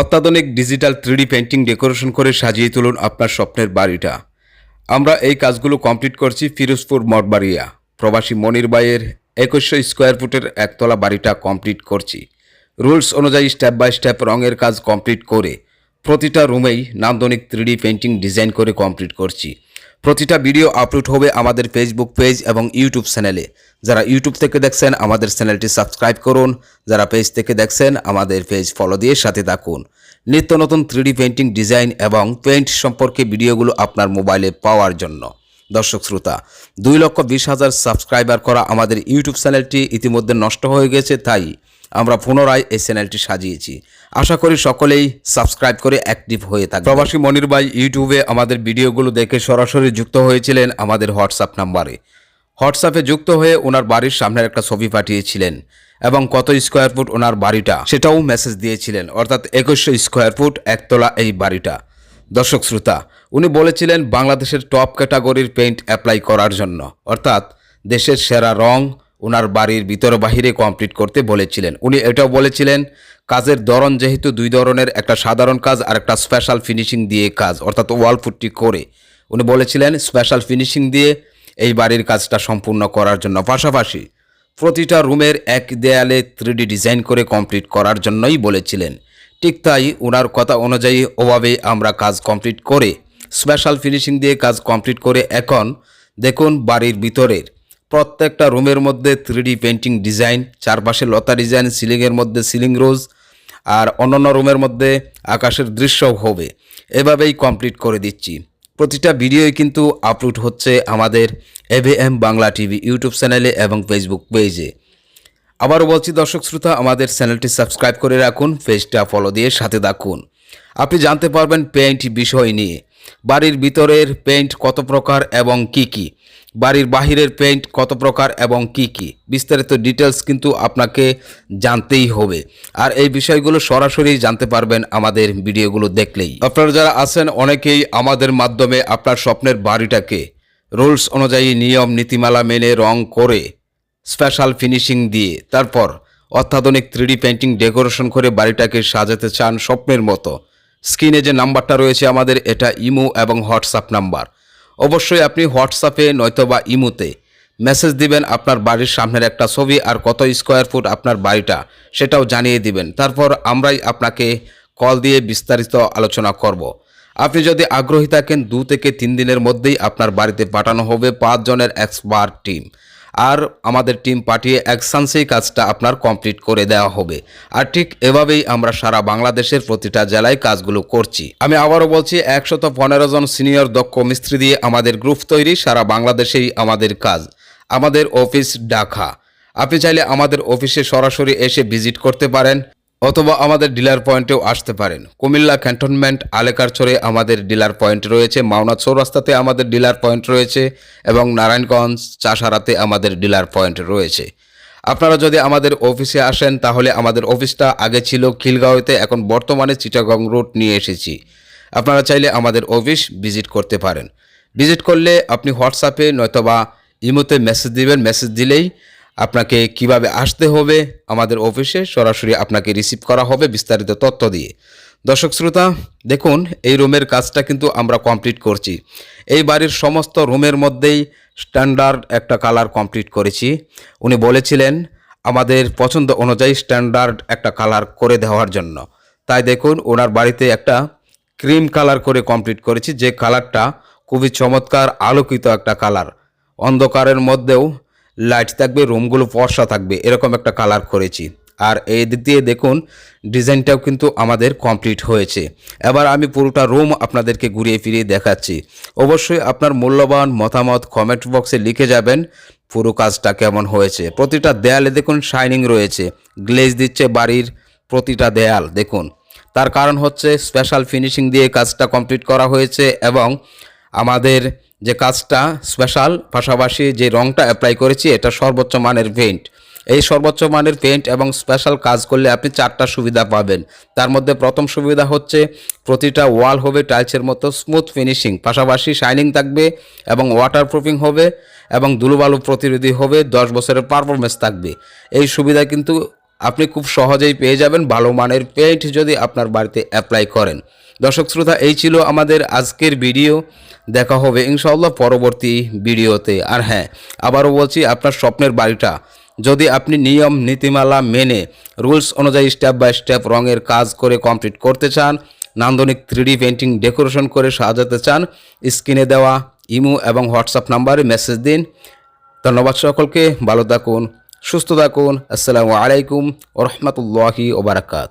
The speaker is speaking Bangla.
অত্যাধুনিক ডিজিটাল থ্রিডি পেন্টিং ডেকোরেশন করে সাজিয়ে তুলুন আপনার স্বপ্নের বাড়িটা। আমরা এই কাজগুলো কমপ্লিট করছি ফিরোজপুর, মঠবাড়িয়া। প্রবাসী মনির বাইয়ের একুশশো স্কোয়ার ফুটের একতলা বাড়িটা কমপ্লিট করছি। রুলস অনুযায়ী স্টেপ বাই স্টেপ রঙের কাজ কমপ্লিট করে প্রতিটা রুমেই নান্দনিক থ্রিডি পেন্টিং ডিজাইন করে কমপ্লিট করছি। প্রতিটা ভিডিও আপলোড হবে আমাদের ফেসবুক পেজ এবং ইউটিউব চ্যানেলে যারা ইউটিউব থেকে দেখছেন, আমাদের চ্যানেলটি সাবস্ক্রাইব করুন। যারা পেজ থেকে দেখছেন, আমাদের পেজ ফলো দিয়ে সাথে থাকুন। নিত্য নতুন থ্রিডি পেন্টিং ডিজাইন এবং পেইন্ট সম্পর্কে ভিডিওগুলো আপনার মোবাইলে পাওয়ার জন্য। দর্শক শ্রোতা, দুই লক্ষ বিশ হাজার সাবস্ক্রাইবার করা আমাদের ইউটিউব চ্যানেলটি ইতিমধ্যে নষ্ট হয়ে গেছে, তাই আমরা পুনরায় এই চ্যানেলটি সাজিয়েছি। আশা করি সকলেই সাবস্ক্রাইব করে অ্যাক্টিভ হয়ে থাকবে প্রবাসী মনির ভাই ইউটিউবে আমাদের ভিডিওগুলো দেখে সরাসরি যুক্ত হয়েছিলেন আমাদের হোয়াটসঅ্যাপ নাম্বারে। হোয়াটসঅ্যাপে যুক্ত হয়ে ওনার বাড়ির সামনের একটা ছবি পাঠিয়েছিলেন এবং কত স্কোয়ার ফুট ওনার বাড়িটা সেটাও মেসেজ দিয়েছিলেন। অর্থাৎ একুশশো স্কোয়ার ফুট একতলা এই বাড়িটা। দর্শক শ্রোতা, উনি বলেছিলেন বাংলাদেশের টপ ক্যাটাগরির পেইন্ট অ্যাপ্লাই করার জন্য। অর্থাৎ দেশের সেরা রং ওনার বাড়ির ভিতর বাহিরে কমপ্লিট করতে বলেছিলেন। উনি এটাও বলেছিলেন, কাজের ধরন যেহেতু দুই ধরনের, একটা সাধারণ কাজ আর একটা স্পেশাল ফিনিশিং দিয়ে কাজ, অর্থাৎ ওয়াল ফুটটি করে। উনি বলেছিলেন স্পেশাল ফিনিশিং দিয়ে এই বাড়ির কাজটা সম্পূর্ণ করার জন্য। পাশাপাশি প্রতিটা রুমের এক দেয়ালে থ্রিডি ডিজাইন করে কমপ্লিট করার জন্যই বলেছিলেন। ঠিক তাই ওনার কথা অনুযায়ী ওভাবে আমরা কাজ কমপ্লিট করে স্পেশাল ফিনিশিং দিয়ে কাজ কমপ্লিট করে এখন দেখুন বাড়ির ভিতরের প্রত্যেকটা রুমের মধ্যে থ্রিডি পেন্টিং ডিজাইন চারপাশে লতা ডিজাইন সিলিংয়ের মধ্যে সিলিং রোজ আর অন্যান্য রুমের মধ্যে আকাশের দৃশ্যও হবে। এভাবেই কমপ্লিট করে দিচ্ছি। প্রতিটা ভিডিওই কিন্তু আপলোড হচ্ছে আমাদের এভিএম বাংলা টিভি ইউটিউব চ্যানেলে এবং ফেসবুক পেজে আবারও বলছি, দর্শক শ্রোতা, আমাদের চ্যানেলটি সাবস্ক্রাইব করে রাখুন পেজটা ফলো দিয়ে সাথে থাকুন। আপনি জানতে পারবেন পেইন্ট বিষয় নিয়ে। বাড়ির ভিতরের পেইন্ট কত প্রকার এবং কি কি? বাড়ির বাহিরের পেইন্ট কত প্রকার এবং কি কি? বিস্তারিত ডিটেলস কিন্তু আপনাকে জানতেই হবে। আর এই বিষয়গুলো সরাসরি জানতে পারবেন আমাদের ভিডিওগুলো দেখলেই। আপনারা যারা আছেন, অনেকেই আমাদের মাধ্যমে আপনার স্বপ্নের বাড়িটাকে রুলস অনুযায়ী নিয়ম, নীতিমালা মেনে রং করে স্পেশাল ফিনিশিং দিয়ে তারপর অত্যাধুনিক থ্রিডি পেন্টিং ডেকোরেশন করে বাড়িটাকে সাজাতে চান স্বপ্নের মতো। স্ক্রিনে যে নাম্বারটা রয়েছে আমাদের, এটা ইমো এবং হোয়াটসঅ্যাপ নাম্বার অবশ্যই আপনি হোয়াটসঅ্যাপে নয়তোবা ইমোতে মেসেজ দিবেন আপনার বাড়ির সামনের একটা ছবি আর কত স্কোয়ার ফুট আপনার বাড়িটা সেটাও জানিয়ে দিবেন। তারপর আমরাই আপনাকে কল দিয়ে বিস্তারিত আলোচনা করব। আপনি যদি আগ্রহী থাকেন, দু থেকে তিন দিনের মধ্যেই আপনার বাড়িতে পাঠানো হবে পাঁচজনের এক্সপার্ট টিম। আর আমাদের টিম পাঠিয়ে অ্যাকশানসেই কাজটা আপনার কমপ্লিট করে দেওয়া হবে। আর ঠিক এভাবেই আমরা সারা বাংলাদেশের প্রতিটা জেলায় কাজগুলো করছি। আমি আবারও বলছি, একশত পনেরো জন সিনিয়র দক্ষ মিস্ত্রি দিয়ে আমাদের গ্রুপ তৈরি, সারা বাংলাদেশেই আমাদের কাজ। আমাদের অফিস ডাকা আপনি চাইলে আমাদের অফিসে সরাসরি এসে ভিজিট করতে পারেন। অথবা আমাদের ডিলার পয়েন্টেও আসতে পারেন। কুমিল্লা ক্যান্টনমেন্ট আলেকারছড়ে আমাদের ডিলার পয়েন্ট রয়েছে মাওনা চৌরাস্তাতে আমাদের ডিলার পয়েন্ট রয়েছে এবং নারায়ণগঞ্জ চাষারাতে আমাদের ডিলার পয়েন্ট রয়েছে। আপনারা যদি আমাদের অফিসে আসেন, তাহলে আমাদের অফিসটা আগে ছিল খিলগাঁওতে, এখন বর্তমানে চিটাগং রুট নিয়ে এসেছি। আপনারা চাইলে আমাদের অফিস ভিজিট করতে পারেন। ভিজিট করলে আপনি হোয়াটসঅ্যাপে নয়তোবা ইমোতে মেসেজ দিবেন, মেসেজ দিলেই আপনাকে কীভাবে আসতে হবে, আমাদের অফিসে সরাসরি আপনাকে রিসিভ করা হবে বিস্তারিত তথ্য দিয়ে। দর্শক শ্রোতা, দেখুন, এই রুমের কাজটা কিন্তু আমরা কমপ্লিট করছি। এই বাড়ির সমস্ত রুমের মধ্যেই স্ট্যান্ডার্ড একটা কালার কমপ্লিট করেছি। উনি বলেছিলেন, আমাদের পছন্দ অনুযায়ী স্ট্যান্ডার্ড একটা কালার করে দেওয়ার জন্য। তাই দেখুন, ওনার বাড়িতে একটা ক্রিম কালার করে কমপ্লিট করেছি, যে কালারটা খুবই চমৎকার আলোকিত একটা কালার অন্ধকারের মধ্যেও লাইট থাকবে, রুমগুলো ফর্সা থাকবে, এরকম একটা কালার করেছি। আর এই দিক দিয়ে দেখুন, ডিজাইনটাও কিন্তু আমাদের কমপ্লিট হয়েছে। এবার আমি পুরোটা রুম আপনাদেরকে ঘুরিয়ে ফিরিয়ে দেখাচ্ছি। অবশ্যই আপনার মূল্যবান মতামত কমেন্ট বক্সে লিখে যাবেন, পুরো কাজটা কেমন হয়েছে। প্রতিটা দেয়ালে দেখুন শাইনিং রয়েছে। গ্লেজ দিচ্ছে বাড়ির প্রতিটা দেয়াল, দেখুন। তার কারণ হচ্ছে স্পেশাল ফিনিশিং দিয়ে কাজটা কমপ্লিট করা হয়েছে এবং আমাদের যে কাজটা স্পেশাল পাশাপাশি যে রংটা অ্যাপ্লাই করেছি, এটা সর্বোচ্চ মানের পেইন্ট এই সর্বোচ্চ মানের পেইন্ট এবং স্পেশাল কাজ করলে আপনি চারটা সুবিধা পাবেন। তার মধ্যে প্রথম সুবিধা হচ্ছে, প্রতিটা ওয়াল হবে টাইলসের মতো স্মুথ ফিনিশিং পাশাপাশি শাইনিং থাকবে এবং ওয়াটার প্রুফিং হবে এবং ধুলোবালু প্রতিরোধী হবে, দশ বছরের পারফরমেন্স থাকবে। এই সুবিধা কিন্তু আপনি খুব সহজেই পেয়ে যাবেন, ভালো মানের পেইন্ট যদি আপনার বাড়িতে অ্যাপ্লাই করেন। দর্শক শ্রোতা, এই ছিল আমাদের আজকের ভিডিও। দেখা হবে ইনশাআল্লাহ পরবর্তী ভিডিওতে। আর হ্যাঁ আবারও বলছি, আপনার স্বপ্নের বাড়িটা। যদি আপনি নিয়ম, নীতিমালা মেনে, রুলস অনুযায়ী স্টেপ বাই স্টেপ রঙের কাজ করে কমপ্লিট করতে চান, নান্দনিক থ্রিডি পেন্টিং ডেকোরেশন করে সাজাতে চান, স্ক্রিনে দেওয়া ইমো এবং হোয়াটসঅ্যাপ নাম্বারে মেসেজ দিন। ধন্যবাদ সকলকে, ভালো থাকুন, সুস্থ থাকুন। আসসালামু আলাইকুম ও রহমতুল্লাহি ওবরাকাত